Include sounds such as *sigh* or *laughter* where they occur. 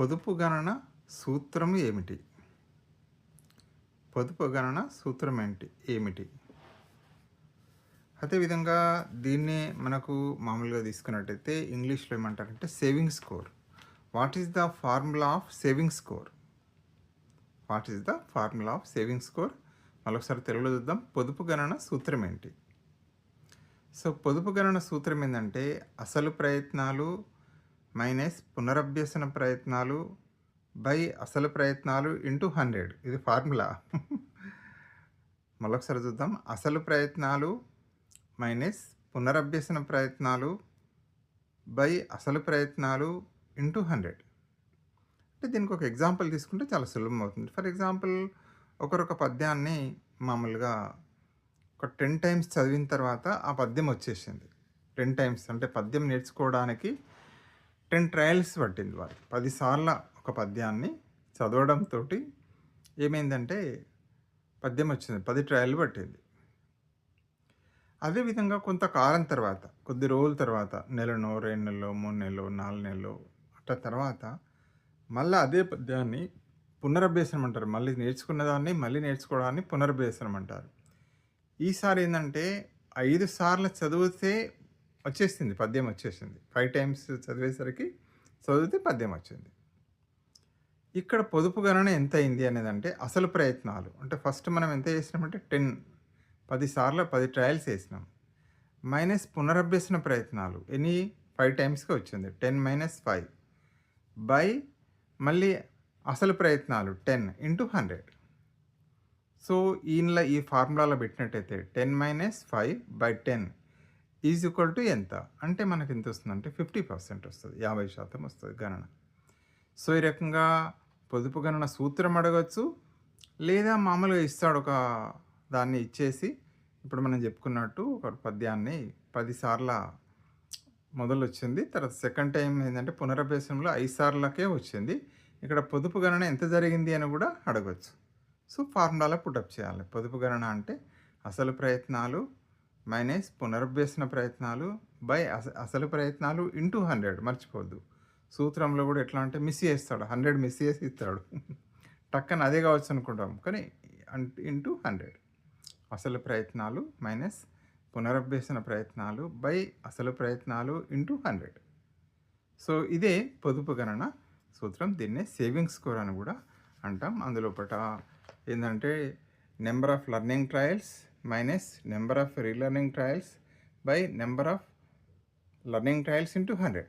పొదుపు గణన సూత్రం ఏమిటి? పొదుపు గణన సూత్రం ఏంటి? ఏమిటి? అదేవిధంగా దీన్నే మనకు మామూలుగా తీసుకున్నట్టయితే ఇంగ్లీష్లో ఏమంటారంటే saving score. What is the formula of saving score? What is the formula of saving score? మరొకసారి తెలుగులో చూద్దాం. పొదుపు గణన సూత్రం ఏంటి? సో పొదుపు గణన సూత్రం ఏంటంటే అసలు ప్రయత్నాలు మైనస్ పునరభ్యసన ప్రయత్నాలు బై అసలు ప్రయత్నాలు ఇంటూ హండ్రెడ్. ఇది ఫార్ములా. మరొకసారి చూద్దాం. అసలు ప్రయత్నాలు మైనస్ పునరభ్యసన ప్రయత్నాలు బై అసలు ప్రయత్నాలు ఇంటూ హండ్రెడ్. అంటే దీనికి ఒక ఎగ్జాంపుల్ తీసుకుంటే చాలా సులభం అవుతుంది. ఫర్ ఎగ్జాంపుల్ ఒకరొక పద్యాన్ని మామూలుగా ఒక టెన్ టైమ్స్ చదివిన తర్వాత ఆ పద్యం వచ్చేసింది. టెన్ టైమ్స్ అంటే పద్యం నేర్చుకోవడానికి టెన్ ట్రయల్స్ పట్టింది వారికి. పదిసార్ల ఒక పద్యాన్ని చదవడంతో ఏమైందంటే పద్యం వచ్చింది. పది ట్రయల్ పట్టింది. అదేవిధంగా కొంతకాలం తర్వాత కొద్ది రోజుల తర్వాత నెలనో రెండు నెలలో మూడు నెలలో నాలుగు నెలలో అట్లా తర్వాత మళ్ళీ అదే పద్యాన్ని పునరభ్యసనం అంటారు. మళ్ళీ నేర్చుకున్న దాన్ని మళ్ళీ నేర్చుకోవడాన్ని పునరభ్యసనం అంటారు. ఈసారి ఏంటంటే ఐదు సార్లు చదివితే వచ్చేసింది పద్యం వచ్చేసింది. ఫైవ్ టైమ్స్ చదివేసరికి చదివితే పద్యం వచ్చింది. ఇక్కడ పొదుపు గణన ఎంత అయింది అనేది అంటే అసలు ప్రయత్నాలు. అంటే ఫస్ట్ మనం ఎంత చేసినామంటే టెన్ పదిసార్లు పది ట్రయల్స్ వేసినాం మైనస్ పునరభ్యసన ప్రయత్నాలు. ఎనీ ఫైవ్ టైమ్స్కి వచ్చింది. టెన్ మైనస్ ఫైవ్ బై మళ్ళీ అసలు ప్రయత్నాలు. టెన్ ఇంటూ హండ్రెడ్ సో ఈయనలో ఈ ఫార్ములాలో పెట్టినట్టయితే ten minus five by ten is equal to ఎంత? అంటే మనకి ఎంత వస్తుందంటే ఫిఫ్టీ పర్సెంట్ వస్తుంది యాభై శాతం వస్తుంది గణన. సో ఈ రకంగా పొదుపు గణన సూత్రం అడగచ్చు లేదా మామూలుగా ఇస్తాడు ఒక దాన్ని ఇచ్చేసి ఇప్పుడు మనం చెప్పుకున్నట్టు ఒక పద్యాన్ని పదిసార్ల మొదలు వచ్చింది తర్వాత సెకండ్ టైం ఏంటంటే పునరభ్యాసంలో ఐదు సార్లకే వచ్చింది. ఇక్కడ పొదుపు గణన ఎంత జరిగింది అని కూడా అడగచ్చు. సో ఫార్ములాలో పుటప్ చేయాలి. పొదుపు గణన అంటే అసలు ప్రయత్నాలు మైనస్ పునరభ్యసన ప్రయత్నాలు బై అస అసలు ప్రయత్నాలు ఇంటూ హండ్రెడ్ మర్చిపోవద్దు. సూత్రంలో కూడా ఎట్లా అంటే మిస్ చేస్తాడు హండ్రెడ్ మిస్ చేసి ఇస్తాడు. *laughs* టక్కన అదే కావచ్చు అనుకుంటాం కానీ ఇంటూ హండ్రెడ్. అసలు ప్రయత్నాలు మైనస్ పునరభ్యసన ప్రయత్నాలు బై అసలు ప్రయత్నాలు ఇంటూ హండ్రెడ్. సో ఇదే పొదుపు గణన సూత్రం. దీన్నే సేవింగ్ స్కోర్ అని కూడా అంటాం. అందులోపట ఏంటంటే number of learning trials minus number of relearning trials by number of learning trials into 100.